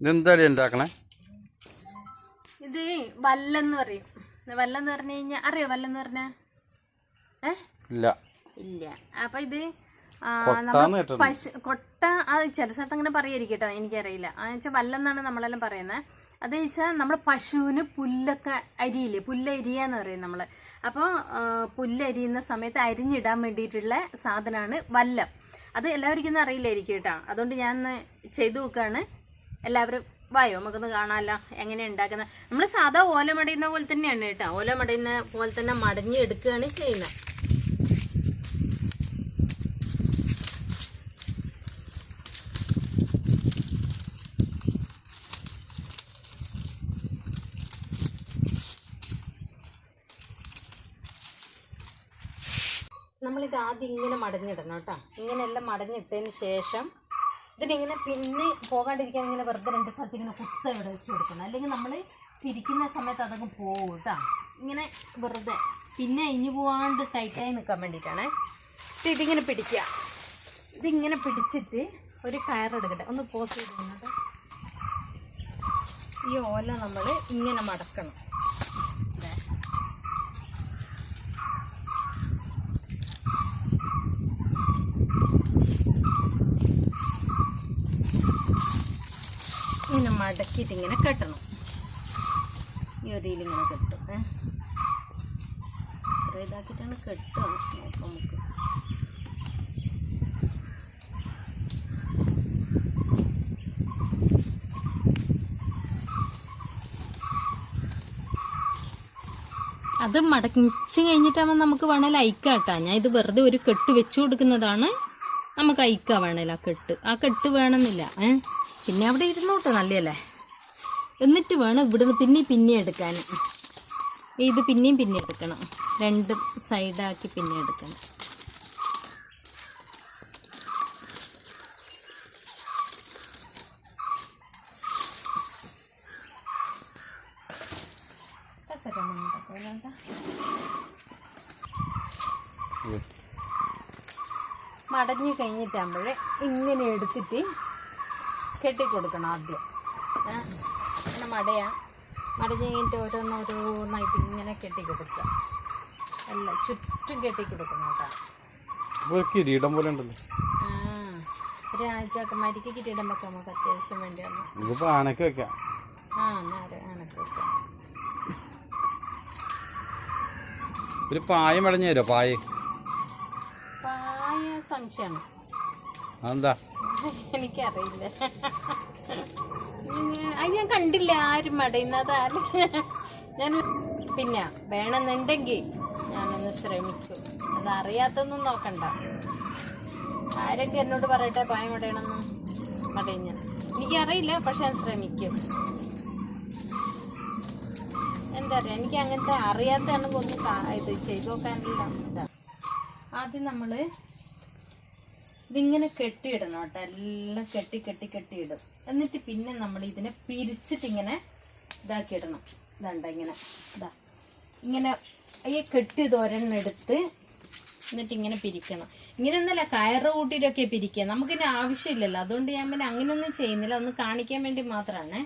ഇതെന്താടി ഉണ്ടാക്കണേ? ഇത് വല്ലെന്ന് പറയും. വല്ലെന്ന് പറഞ്ഞു കഴിഞ്ഞാൽ അറിയോ വല്ലെന്ന് പറഞ്ഞ? ഇല്ല. ഇല്ല. അപ്പൊ ഇത്. പശു കൊട്ട അത് ചില സ്ഥലത്ത് അങ്ങനെ പറയായിരിക്കട്ടോ കേട്ടോ എനിക്കറിയില്ല വെച്ചാൽ വല്ലെന്നാണ് നമ്മളെല്ലാം പറയുന്നത്. അത് വെച്ചാൽ നമ്മൾ പശുവിന് പുല്ലൊക്കെ അരിയില്ലേ? പുല്ലരിയ എന്ന് പറയും നമ്മൾ അപ്പോൾ പുല്ലരിയുന്ന സമയത്ത് അരിഞ്ഞിടാൻ വേണ്ടിയിട്ടുള്ള സാധനമാണ് വല്ലം. അത് എല്ലാവർക്കും അറിയില്ലായിരിക്കും കേട്ടോ. അതുകൊണ്ട് ഞാൻ ചെയ്തു നോക്കുകയാണ് എല്ലാവരും വായോ നമുക്കൊന്ന് കാണാമല്ലോ എങ്ങനെയാണ് ഉണ്ടാക്കുന്നത്. നമ്മൾ സാധാ ഓല മടയുന്ന പോലെ തന്നെയാണ് കേട്ടോ. ഓല മടയുന്ന പോലെ തന്നെ മടഞ്ഞ് എടുക്കുകയാണ് ചെയ്യുന്നത്. നമ്മളിത് ആദ്യം ഇങ്ങനെ മടഞ്ഞിടണം കേട്ടോ. ഇങ്ങനെയെല്ലാം മടഞ്ഞിട്ടതിന് ശേഷം ഇതിനിങ്ങനെ പിന്നെ പോകാണ്ടിരിക്കാൻ ഇങ്ങനെ വെറുതെ രണ്ട് സ്ഥലത്ത് ഇങ്ങനെ കുത്ത ഇവിടെ വെച്ച് കൊടുക്കണം. അല്ലെങ്കിൽ നമ്മൾ തിരിക്കുന്ന സമയത്ത് അതൊക്കെ പോകും കേട്ടോ ഇങ്ങനെ വെറുതെ. പിന്നെ ഇനി പോവാണ്ട് ടൈറ്റായി നിൽക്കാൻ വേണ്ടിയിട്ടാണ് ഇത് ഇതിങ്ങനെ പിടിക്കുക. ഇതിങ്ങനെ പിടിച്ചിട്ട് ഒരു കയറെടുക്കട്ടെ ഒന്ന് പോസ് ചെയ്ത് ഈ ഓല നമ്മൾ ഇങ്ങനെ മടക്കണം ദേ. ഇങ്ങനെ മടക്കിയിട്ട് ഇങ്ങനെ കെട്ടണം. ഈ ഒരു ഇങ്ങനെ കെട്ടും. ഏ? ഇതാക്കിയിട്ടാണ് കെട്ടുക. നമുക്ക്. അത് മടക്കിച്ച് കഴിഞ്ഞിട്ടാകുമ്പോൾ നമുക്ക് വേണേൽ അയക്കാം കേട്ടോ ഞാൻ ഇത് വെറുതെ ഒരു കെട്ട് വെച്ചു കൊടുക്കുന്നതാണ്. നമുക്ക് അയക്കാം വേണേൽ ആ കെട്ട്. ആ കെട്ട് വേണമെന്നില്ല. ഏ? പിന്നെ അവിടെ ഇരുന്നോട്ടെ നല്ലതല്ലേ എന്നിട്ട് വേണം ഇവിടുന്ന് പിന്നെ പിന്നെ എടുക്കാൻ. ഇത് പിന്നെയും പിന്നെ എടുക്കണം. രണ്ടും സൈഡാക്കി പിന്നെ എടുക്കണം. ഉം. മടഞ്ഞു കഴിഞ്ഞിട്ടാകുമ്പോൾ ഇങ്ങനെ എടുത്തിട്ട് കെട്ടിക്കൊടുക്കണം ആദ്യം. ഏ, ഇങ്ങനെ മടയാ. മടഞ്ഞ് കഴിഞ്ഞിട്ട് ഓരോന്നോരോന്നായിട്ട് ഇങ്ങനെ കെട്ടി കെട്ടിക്കൊടുക്കുക. അല്ല ചുറ്റും കെട്ടിക്കൊടുക്കണം കേട്ടോ. കിരീടം പോലെ ഉണ്ടല്ലോ. രാജാക്കന്മാർക്ക് കിരീടം വെക്കാം നമുക്ക് അത്യാവശ്യം വേണ്ടി വന്നു. ഇതിപ്പോ ആനക്ക് വെക്കാം. ആ നേരെ ആണൊക്കെ വെക്കാം. ഒരു പായ മടഞ്ഞു തരുമോ പായ. പായ സംശയമാണ്. അതെന്താ? എനിക്കറിയില്ല. ഞാൻ കണ്ടില്ല ആരും മടയുന്നത്. ഞാൻ പിന്നെ വേണമെന്നുണ്ടെങ്കിൽ ഞാനൊന്ന് ശ്രമിക്കും അത് അറിയാത്തൊന്നും നോക്കണ്ട. ആരൊക്കെ എന്നോട് പറയട്ടെ പായം മടയണമെന്ന് മടയും എനിക്കറിയില്ല പക്ഷെ ഞാൻ ശ്രമിക്കും. എന്താ പറയുക എനിക്ക് അങ്ങനത്തെ അറിയാത്തതാണെങ്കിൽ ഒന്ന് ഇത് ചെയ്തു നോക്കാനില്ല. ആദ്യം നമ്മൾ ഇതിങ്ങനെ കെട്ടിയിടണം കേട്ടോ. എല്ലാം കെട്ടി കെട്ടി കെട്ടിയിടും. എന്നിട്ട് പിന്നെ നമ്മൾ ഇതിനെ പിരിച്ചിട്ട് ഇങ്ങനെ ഇതാക്കിയിടണം. ഇതാണ്ട ഇങ്ങനെ. ഇതാ. ഇങ്ങനെ ഈ കെട്ടി തോരണെടുത്ത് എന്നിട്ട് ഇങ്ങനെ പിരിക്കണം. ഇങ്ങനെ ഒന്നല്ല കയറ് കൂട്ടിയിട്ടൊക്കെ പിരിക്കുക. നമുക്കിന് ആവശ്യമില്ലല്ലോ. അതുകൊണ്ട് ഞാൻ പിന്നെ അങ്ങനെയൊന്നും ചെയ്യുന്നില്ല. ഒന്ന് കാണിക്കാൻ വേണ്ടി മാത്രമാണ്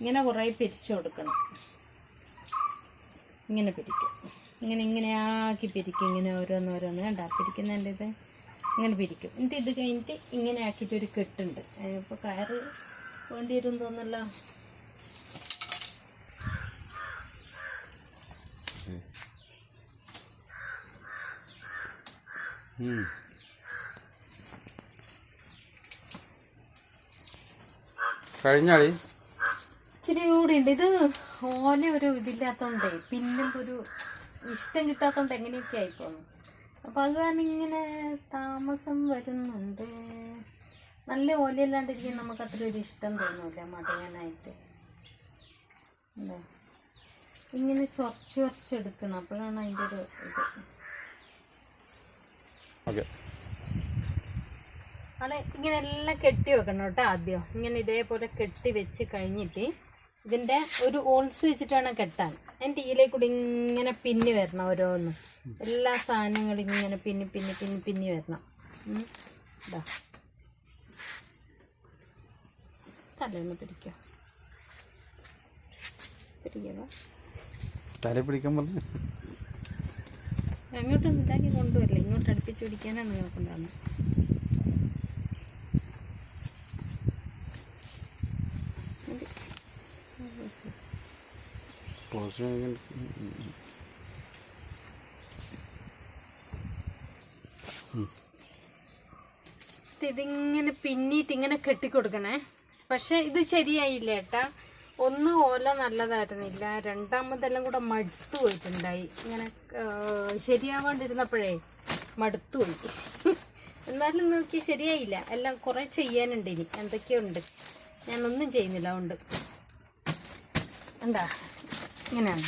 ഇങ്ങനെ കുറേ പിരിച്ചു കൊടുക്കണം. ഇങ്ങനെ പിരിക്കും. ഇങ്ങനെ ഇങ്ങനെ ആക്കി പിരിക്കും. ഇങ്ങനെ ഓരോന്നോരോന്ന് കണ്ടാ പിരിക്കുന്നതിന്റെ ഇത്? ഇങ്ങനെ പിരിക്കും. എന്നിട്ട് ഇത് കഴിഞ്ഞിട്ട് ഇങ്ങനെ ആക്കിയിട്ട് ഒരു കെട്ടുണ്ട്. ഇപ്പോൾ കയറ് വേണ്ടി വരും തോന്നല്ലോ. കഴിഞ്ഞാളി ഇച്ചിരി കൂടി ഉണ്ട് ഇത് ഓനെ ഒരു ഇതില്ലാത്തോണ്ടേ പിന്നെ ഒരു ഇഷ്ടം കിട്ടാത്തോണ്ട് എങ്ങനെയൊക്കെ ആയിപ്പോന്നു? അത് താമസം വരുന്നുണ്ട്. നല്ല ഓലയില്ലാണ്ടിരിക്കാൻ നമുക്ക് അത്ര ഒരു ഇഷ്ടം തോന്നില്ല മടയാനായിട്ട്. അല്ലേ? ഇങ്ങനെ ചൊറച്ച് ചൊറച്ച് എടുക്കണം. അപ്പോഴാണ് അതിന്റെ ഒരു ഇത്. ആണ് ഇങ്ങനെ എല്ലാം കെട്ടി വെക്കണം കേട്ടോ ആദ്യം. ഇങ്ങനെ ഇതേപോലെ കെട്ടി വെച്ച് കഴിഞ്ഞിട്ട് ഇതിന്റെ ഒരു ഓൾസ് വെച്ചിട്ട് വേണം കെട്ടാൻ. എന്റെ ടീയിലേക്ക് കൂടി ഇങ്ങനെ പിന്നി വരണം ഓരോന്ന്. എല്ലാ സാധനങ്ങളും ഇങ്ങനെ പിന്നി പിന്നി പിന്നി പിന്നി വരണം. ഇതാ തലേന്ന് പിടിക്കുക പിടിക്കുക തല പിടിക്കാൻ പറഞ്ഞു. അങ്ങോട്ട് ഉണ്ടാക്കി കൊണ്ടുവരില്ല. ഇങ്ങോട്ട് അടുപ്പിച്ച് പിടിക്കാനാണ് നിങ്ങൾ ഇതിങ്ങനെ പിന്നീട്ട് ഇങ്ങനെ കെട്ടിക്കൊടുക്കണേ. പക്ഷെ ഇത് ശരിയായില്ല ഏട്ടാ. ഒന്ന് ഓല നല്ലതായിരുന്നില്ല. രണ്ടാമതെല്ലാം കൂടെ മടുത്തു പോയിട്ടുണ്ടായി. ഇങ്ങനെ ശരിയാവാണ്ടിരുന്നപ്പോഴേ മടുത്തു പോയി. എന്നാലും നോക്കി ശരിയായില്ല. എല്ലാം കുറേ ചെയ്യാനുണ്ട് ഇനി. എന്തൊക്കെയുണ്ട് ഞാനൊന്നും ചെയ്യുന്നില്ല അതുകൊണ്ട്. എന്താ? ഇങ്ങനെയാണ്.